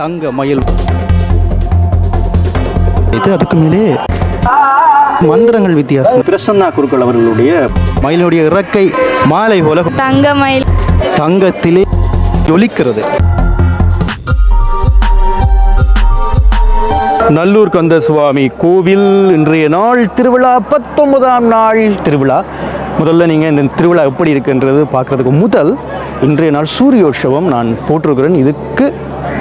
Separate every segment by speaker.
Speaker 1: தங்க மயில். இது அதுக்கு மேலே மந்திரங்கள் வித்தியாசம். பிரசன்னா குருக்கள் அவர்களுடைய மயிலுடைய இறக்கை மாலை போல
Speaker 2: தங்கமயில்
Speaker 1: தங்கத்திலே ஜொலிக்கிறது. நல்லூர் கந்த சுவாமி கோவில் இன்றைய நாள் திருவிழா பத்தொன்பதாம் நாள் திருவிழா. முதல்ல நீங்கள் இந்த திருவிழா எப்படி இருக்குன்றது பார்க்குறதுக்கு முதல் இன்றைய நாள் சூரியோற்சவம் நான் போட்டிருக்கிறேன். இதுக்கு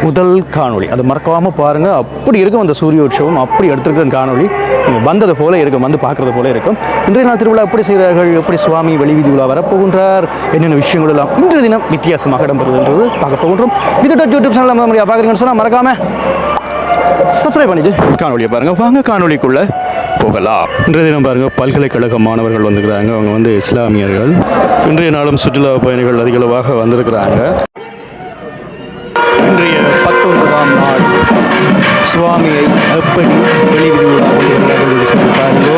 Speaker 1: முதல் காணொளி. அது மறக்காமல் பாருங்கள் அப்படி இருக்கும் அந்த சூரிய உற்சவம். அப்படி எடுத்துருக்கிற காணொளி. நீங்கள் வந்தது போல இருக்கும். வந்து பார்க்குறது போல இருக்கும். இன்றைய நாள் திருவிழா எப்படி செய்கிறார்கள்? எப்படி சுவாமி வெளிவீதி விழா வரப்போகின்றார்? என்னென்ன விஷயங்கள் எல்லாம் இன்றைய தினம் வித்தியாசமாக இடம்பெறுதுன்றது பார்க்க போகின்றோம். இதோட யூடியூப் சேனல் நம்ம பார்க்குறீங்கன்னு சொன்னால் மறக்காமல் சப்ஸ்கிரைப் பண்ணிட்டு காணொலியை பாருங்கள் வாங்க காணொலிக்குள்ள போகலாம். இன்றைய தினம் பாருங்கள் பல்கலைக்கழக மாணவர்கள் வந்துக்கிறாங்க அவங்க வந்து இஸ்லாமியர்கள். இன்றைய நாளும் சுற்றுலா பயணிகள் அதிகளவாக வந்திருக்கிறாங்க. இன்றைய பத்தொன்பதாம் நாள் சுவாமியை எப்படி வெளிவிடுவார்கள் என்று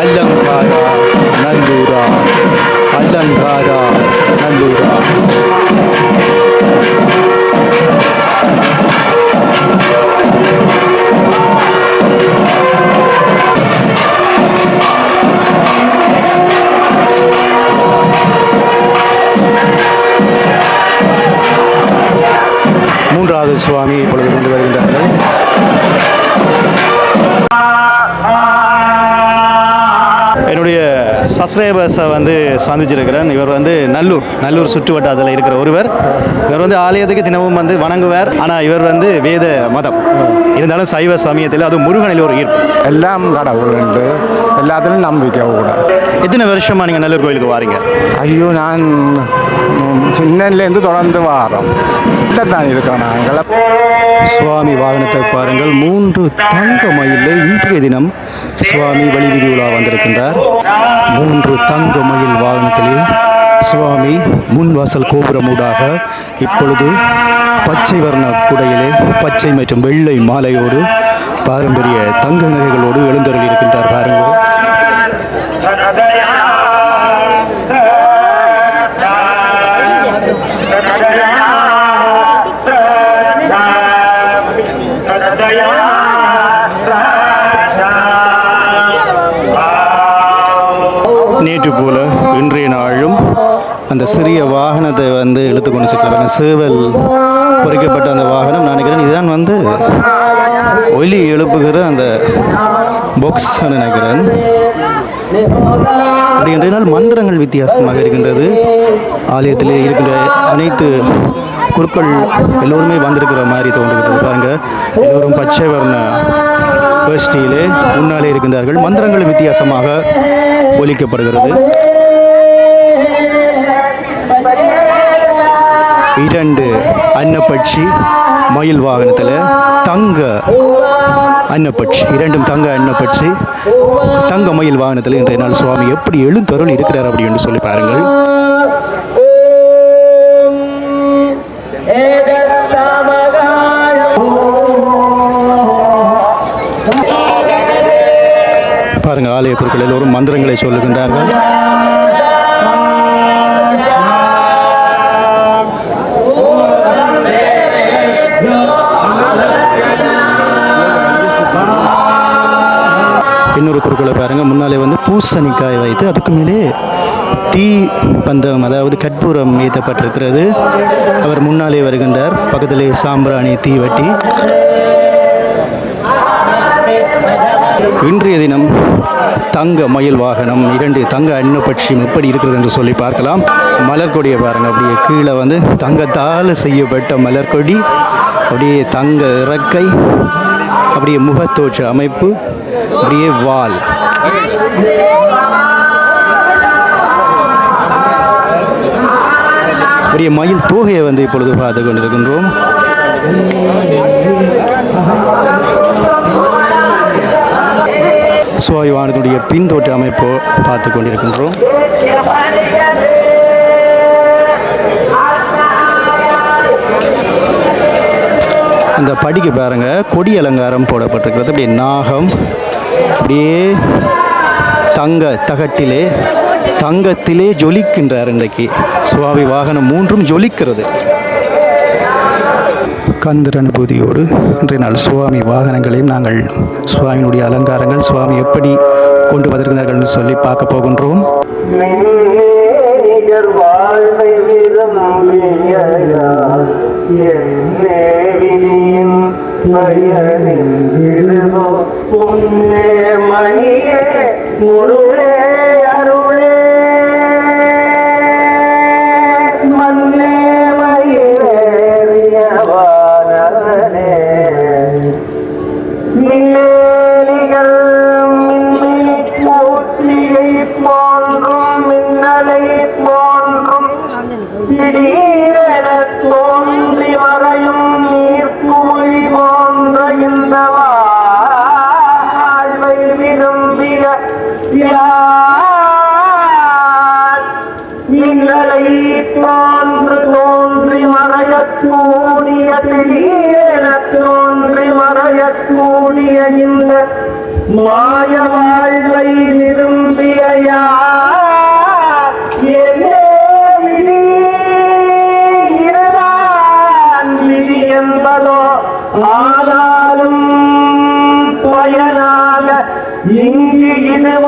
Speaker 1: அல்லங்காரா நல்லூரா அல்லங்காரா நல்லூரா স্বামী சப்ஸ்கிரைபர்ஸை வந்து சந்திச்சிருக்கிறேன். இவர் வந்து நல்லூர் நல்லூர் சுற்று வட்டாரத்தில் இருக்கிற ஒருவர். இவர் வந்து ஆலயத்துக்கு தினமும் வந்து வணங்குவார். ஆனால் இவர் வந்து வேத மதம். இருந்தாலும் சைவ சமயத்தில் அது முருகனில் ஒரு ஈர்ப்பு.
Speaker 3: எல்லாம் கடவுள் உண்டு எல்லாத்துலையும் நம்பிக்கை கூட.
Speaker 1: எத்தனை வருஷமா நீங்கள் நல்லூர் கோயிலுக்கு வாரீங்க?
Speaker 3: ஐயோ நான் ம், சின்னதுலேருந்து தொடர்ந்து வாரோம். இல்லை தான் இருக்கோம் நாங்கள்
Speaker 1: சுவாமி வாகனத்தை பாருங்கள். மூன்று தங்க மயிலே இன்றைய தினம் சுவாமி வழிவிதி உலா வந்திருக்கின்றார். மூன்று தங்க மயில் வாகனத்திலே சுவாமி முன்வாசல் கோபுரமூடாக இப்பொழுது பச்சை வர்ண குடையிலே பச்சை மற்றும் வெள்ளை மாலையோடு பாரம்பரிய தங்க நகைகளோடு எழுந்தருள் இருக்கின்றார் பாருங்கள். போல் இன்றைய நாளும் அந்த சிறிய வாகனத்தை வந்து இழுத்து கொண்டு செல்கிறாங்க சேவல் பொறிக்கப்பட்ட அந்த வாகனம் நான் நினைக்கிறேன் இதுதான் வந்து ஒலி எழுப்புகிற அந்த பாக்ஸ் நினைக்கிறேன். அப்படி என்றால் நாள் மந்திரங்கள் வித்தியாசமாக இருக்கின்றது. ஆலயத்தில் இருக்கின்ற அனைத்து குருக்கள் எல்லோருமே வந்திருக்கிற மாதிரி தோன்றுகிறது பாருங்க எல்லோரும் பச்சை வர்ண வேஷ்டியிலே முன்னாலே இருக்கின்றார்கள். மந்திரங்கள் வித்தியாசமாக ஒலிக்கப்படுகிறது. இரண்டு அன்னப்பட்சி மயில் வாகனத்தில் தங்க அன்னப்பட்சி. இரண்டும் தங்க அன்னப்பட்சி தங்க மயில் வாகனத்தில் இன்றைய நாள் சுவாமி எப்படி எழுந்தருள் இருக்கிறார் அப்படின்னு சொல்லி பாருங்கள். ஆலய குருக்கள் எல்லோரும் மந்திரங்களை சொல்லுகின்றார்கள். இன்னொரு குறுக்களை பாருங்கள் முன்னாலே வந்து பூசணிக்காய் வைத்து அதுக்கு மேலே தீ பந்தம் அதாவது கற்பூரம் ஏற்றப்பட்டிருக்கிறது அவர் முன்னாலே வருகின்றார். பக்கத்திலே சாம்பிராணி தீ இன்றைய தினம் தங்க மயில் வாகனம் இரண்டு தங்க அன்னப்பட்சியம் எப்படி இருக்கிறது என்று சொல்லி பார்க்கலாம். மலர்கொடியை பாருங்க அப்படியே கீழே வந்து தங்கத்தால் செய்யப்பட்ட மலர்கொடி அப்படியே தங்க இறக்கை அப்படியே முகத்தோற்ற அமைப்பு அப்படியே வால். அப்படியே மயில் தோகையை வந்து இப்பொழுது பார்த்து கொண்டிருக்கின்றோம். சுவாயுவானதுடைய பின்தோட்ட அமைப்பு பார்த்து கொண்டிருக்கின்றோம். அந்த படிக்கு பாருங்க கொடி அலங்காரம் போடப்பட்டிருக்கிறது. அப்படியே நாகம் அப்படியே தங்க தகட்டிலே தங்கத்திலே ஜொலிக்கின்றார் இன்றைக்கு. சுவாமி வாகனம் மூன்றும் ஜொலிக்கிறது. கந்தர் அனுபூதியோடு இன்றைய நாள் சுவாமி வாகனங்களையும் நாங்கள் சுவாமியினுடைய அலங்காரங்கள் சுவாமி எப்படி கொண்டு வந்திருக்கிறார்கள் சொல்லி பார்க்க போகின்றோம்.
Speaker 2: முழு 你是一只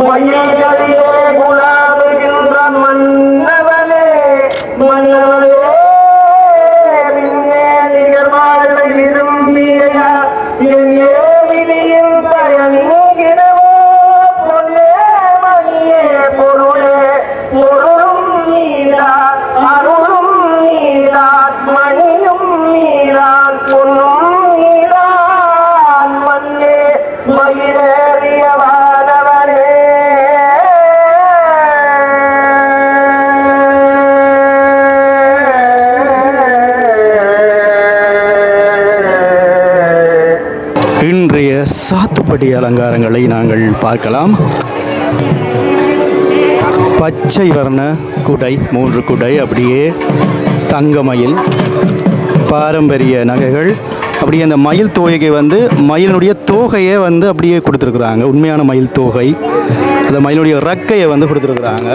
Speaker 1: মহিলা சாத்துப்படி அலங்காரங்களை நாங்கள் பார்க்கலாம். பச்சை வர்ண குடை மூன்று குடை அப்படியே தங்க மயில் பாரம்பரிய நகைகள் அப்படியே அந்த மயில் தோகைக்கு வந்து மயிலினுடைய தோகையை வந்து அப்படியே கொடுத்துருக்குறாங்க. உண்மையான மயில் தோகை. அந்த மயிலுடைய ரக்கையை வந்து கொடுத்துருக்குறாங்க.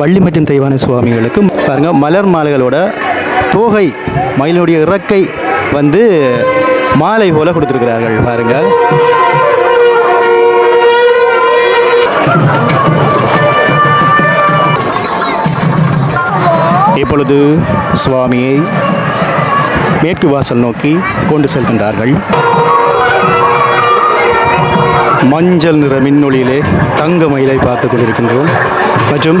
Speaker 1: வள்ளி மற்றும் தெய்வான சுவாமிகளுக்கு. பாருங்கள் மலர் மாலைகளோட தோகை மயிலுடைய இறக்கை வந்து மாலை போல கொடுத்துருக்கிறார்கள் பாருங்கள். இப்பொழுது சுவாமியை மேற்கு வாசல் நோக்கி கொண்டு செல்கின்றார்கள். மஞ்சள் நிற மின்னொளியிலே தங்க மயிலை பார்த்து கொண்டிருக்கின்றோம். மற்றும்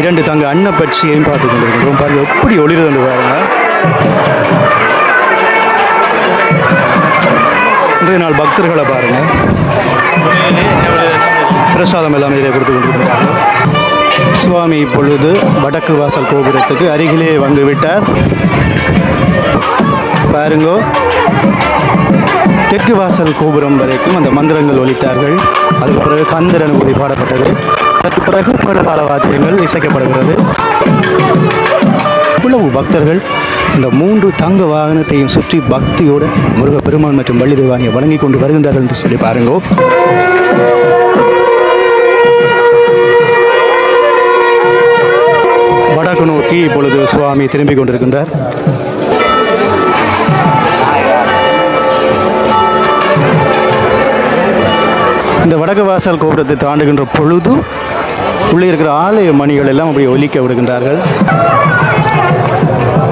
Speaker 1: இரண்டு தங்க அன்னப்பட்சியையும் பார்த்து கொண்டிருக்கின்றோம். பாருங்கள் எப்படி ஒளிர்ந்து பாருங்கள். இன்றைய நாள் பக்தர்களை பாருங்க. பிரசாதம் எல்லாம் இதை கொடுத்து கொண்டிருக்கிறாங்க சுவாமி இப்பொழுது வடக்கு வாசல் கோபுரத்துக்கு அருகிலே வந்து விட்டார். பாருங்கோ. தெற்கு வாசல் கோபுரம் வரைக்கும் அந்த மந்திரங்கள் ஒலித்தார்கள். அதுக்கு பிறகு கந்தர் அனுபூதி பாடப்பட்டது. அதற்கு பிறகு பல கால வாத்தியங்கள் இசைக்கப்படுகிறது. இவ்வளவு பக்தர்கள். இந்த மூன்று தங்க வாகனத்தையும் சுற்றி பக்தியோடு முருகப்பெருமான் மற்றும் வள்ளி தேவானியை வணங்கி கொண்டு வருகின்றார்கள் என்று சொல்லி பாருங்கோ. வடக்கு நோக்கி இப்பொழுது சுவாமி திரும்பிக் கொண்டிருக்கின்றார். இந்த வடக்கு வாசல் கோபுரத்தை தாண்டுகின்ற பொழுது உள்ளே இருக்கிற ஆலய மணிகள் எல்லாம் அப்படி ஒலிக்க விடுகின்றார்கள்.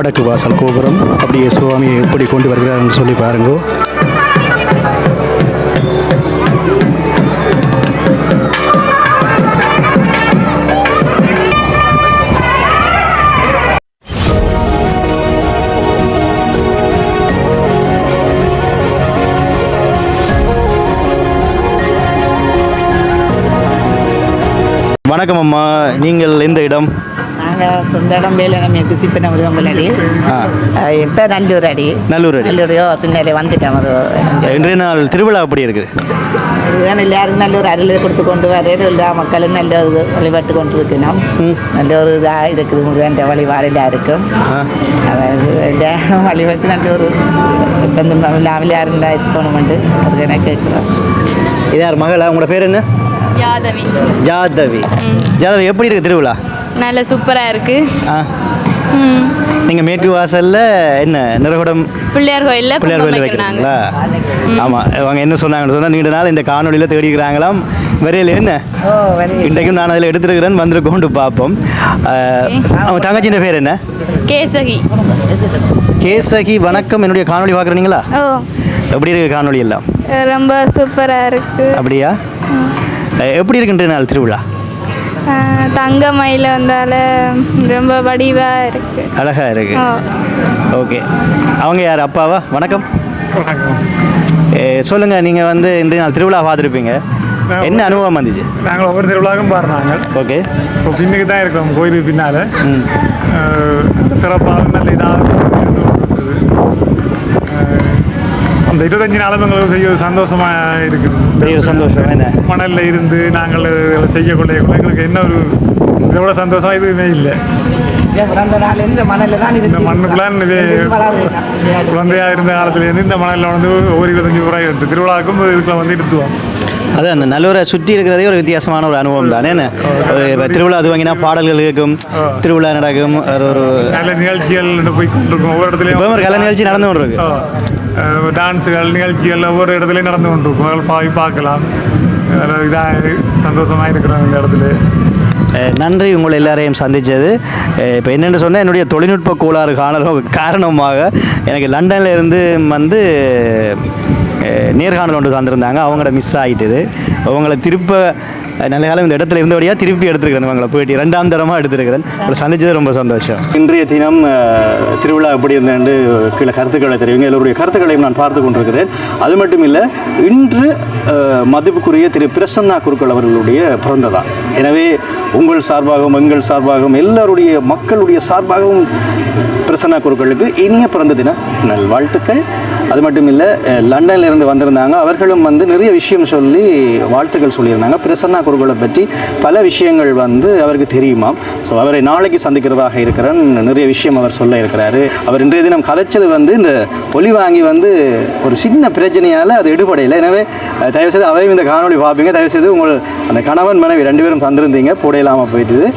Speaker 1: வடக்கு வாசல் கோபுரம். அப்படியே சுவாமியை எப்படி கொண்டு வருகிறார்னு சொல்லி பாருங்கோ. வணக்கம் அம்மா. நீங்கள் எந்த இடம்?
Speaker 4: நாங்கள் சொந்த இடம் வேலைநம்பி குசிப்பின முருகம்பலடி
Speaker 1: ஆ.
Speaker 4: இப்போ நல்லூர் அடி.
Speaker 1: நல்லூர் அடி.
Speaker 4: நல்லூரையோ சின்னாலே வந்துட்டேன் ஒரு
Speaker 1: இன்றைய நாள் திருவிழா அப்படி இருக்குது?
Speaker 4: இதுதான் எல்லாரும் நல்ல ஒரு அருளை கொடுத்து கொண்டு வரேன் எல்லா மக்களும் நல்ல ஒரு வழிபாட்டு கொண்டு இருக்கணும். நல்ல ஒரு இதாக இருக்குது முருகன் வழிபாடுலாம் இருக்கும் நல்ல ஒரு தந்து இல்லாமல் யாரும் இருக்கணுமெண்டு முருகனை கேட்குறோம்.
Speaker 1: இதார் மகளா? உங்களோட பேர் என்ன?
Speaker 5: யாதவி.
Speaker 1: ஜாதவி. ஜாதவி எப்படி இருக்கு திருவிழா?
Speaker 5: நல்ல சூப்பராக இருக்கு.
Speaker 1: ஆ.
Speaker 5: ம்.
Speaker 1: நீங்கள் மேற்கு வாசலில் என்ன நிறகுடம்
Speaker 5: பிள்ளையார் கோயிலில்
Speaker 1: பிள்ளையார்
Speaker 5: கும்பம்
Speaker 1: கோயில்
Speaker 5: வைக்கிறாங்க.
Speaker 1: வைக்கிறீங்களா? ஆமாம் அவங்க என்ன சொன்னாங்கன்னு சொன்னால் நீண்ட நாள் இந்த காணொலியில் தேடிக்கிறாங்களாம் வரையில் என்ன? இன்றைக்கும் நான் அதில் எடுத்துருக்கிறேன் வந்திருக்கோண்டு பார்ப்போம். அவன் தங்கச்சியின் பேர் என்ன?
Speaker 5: கேசகி.
Speaker 1: கேசகி வணக்கம். என்னுடைய காணொளி பார்க்குறீங்களா?
Speaker 5: ஓ.
Speaker 1: எப்படி இருக்கு காணொளி எல்லாம்?
Speaker 5: ரொம்ப சூப்பராக இருக்கு.
Speaker 1: அப்படியா? எப்படி இருக்குன்ற நாள் திருவிழா?
Speaker 5: தங்க மயில் வந்தால ரொம்ப வடிவாக இருக்கு.
Speaker 1: அழகா இருக்கு. ஓகே. அவங்க யார்? அப்பாவா? வணக்கம். சொல்லுங்க நீங்கள் வந்து இன்றைய நாள் திருவிழா பார்த்துருப்பீங்க. என்ன அனுபவம் வந்துச்சு?
Speaker 6: நாங்கள் ஒவ்வொரு திருவிழாக்கும் பாடுறாங்க
Speaker 1: ஓகே.
Speaker 6: இப்போ பின்னுக்கு தான் இருக்கிறோம் கோயிலுக்கு பின்னால்.
Speaker 1: ம்.
Speaker 6: சிறப்பாக நல்ல இதாக அந்த இருபத்தஞ்சு நாளும் எங்களுக்கு செய்ய சந்தோஷமாக இருக்குது.
Speaker 1: பெரிய ஒரு சந்தோஷம் என்ன?
Speaker 6: மணலில் இருந்து நாங்கள் செய்யக்கூடிய எங்களுக்கு என்ன ஒரு இதோட சந்தோஷம்? எதுவுமே இல்லை.
Speaker 4: இந்த
Speaker 6: மண்ணுக்குள்ளான் குழந்தையா இருந்த காலத்துலேருந்து இந்த மணலில் வந்து ஒவ்வொரு இருபத்தஞ்சு முறை இருந்து திருவிழாவுக்கும் இதுக்குள்ள வந்து எடுத்துவோம்
Speaker 1: அது அந்த நல்லூரை சுற்றி இருக்கிறதே ஒரு வித்தியாசமான ஒரு அனுபவம் தானே. என்ன? ஒரு இப்ப திருவிழா அது வாங்கினா பாடல்கள் கேட்கும் திருவிழா நடக்கும் ஒரு ஒரு
Speaker 6: நல்ல நிகழ்ச்சிகள் போய் கொண்டிருக்கும். ஒவ்வொரு இடத்துலையும்
Speaker 1: ஒரு கலை நிகழ்ச்சி நடந்து கொண்டு இருக்கு
Speaker 6: டான்ஸுகள் நிகழ்ச்சிகள் ஒவ்வொரு இடத்துலையும் நடந்து கொண்டிருக்கும் அதில் போய் பார்க்கலாம் இதாக சந்தோஷமாக இருக்கிறோம் இந்த இடத்துல
Speaker 1: நன்றி உங்களை எல்லாரையும் சந்தித்தது இப்போ என்னென்னு சொன்னால் என்னுடைய தொழில்நுட்ப கோளாறு காணலும் காரணமாக எனக்கு லண்டனில் இருந்து வந்து நேர்காணல் ஒன்று தந்திருந்தாங்க அவங்களோட மிஸ் ஆகிட்டுது அவங்கள திருப்ப நல்ல காலம் இந்த இடத்துல இருந்தபடியாக திருப்பி எடுத்துருக்கிறேன் அவங்கள போயிட்டு ரெண்டாம் தரமாக எடுத்துருக்கிறேன். ஒரு சந்திச்சது ரொம்ப சந்தோஷம். இன்றைய தினம் திருவிழா எப்படி இருந்தேன்னு கீழே கருத்துக்களை தெரிவிங்க. எல்லோருடைய கருத்துக்களையும் நான் பார்த்து கொண்டிருக்கிறேன். அது மட்டும் இல்லை இன்று மதிப்புக்குரிய திரு பிரசன்னா குருக்கள் அவர்களுடைய பிறந்ததான் எனவே உங்கள் சார்பாகவும் எங்கள் சார்பாகவும் எல்லாருடைய மக்களுடைய சார்பாகவும் பிரசன்னா குருக்களுக்கு இனிய பிறந்த தின நல்வாழ்த்துக்கள். அது மட்டும் இல்லை அஹ், லண்டன்ல இருந்து வந்திருந்தாங்க. அவர்களும் வந்து நிறைய விஷயம் சொல்லி வாழ்த்துக்கள் சொல்லியிருந்தாங்க. பிரசன்னா பொருட்களை பற்றி பல விஷயங்கள் வந்து அவருக்கு தெரியுமா ஸோ அவரை நாளைக்கு சந்திக்கிறதாக இருக்கிறேன் நிறைய விஷயம் அவர் சொல்ல இருக்கிறாரு. அவர் இன்றைய தினம் கதைச்சது வந்து இந்த ஒலி வாங்கி வந்து ஒரு சின்ன பிரச்சனையால் அது எடுபடையில். எனவே தயவுசெய்து அவையும் இந்த காணொளி பார்ப்பீங்க. தயவுசெய்து உங்கள் அந்த கணவன் மனைவி ரெண்டு பேரும் தந்திருந்தீங்க. போடையில்லாமல் போயிட்டுது.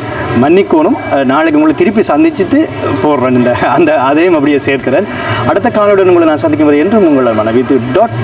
Speaker 1: மன்னிக்கோணும். நாளைக்கு உங்களை திருப்பி சந்திச்சுட்டு போடுறேன். இந்த அந்த அதையும் அப்படியே சேர்க்கிறேன். அடுத்த காணொலியுடன் உங்களை நான் சந்திக்கும் வரை என்றும் உங்களை மனைவி. டாட்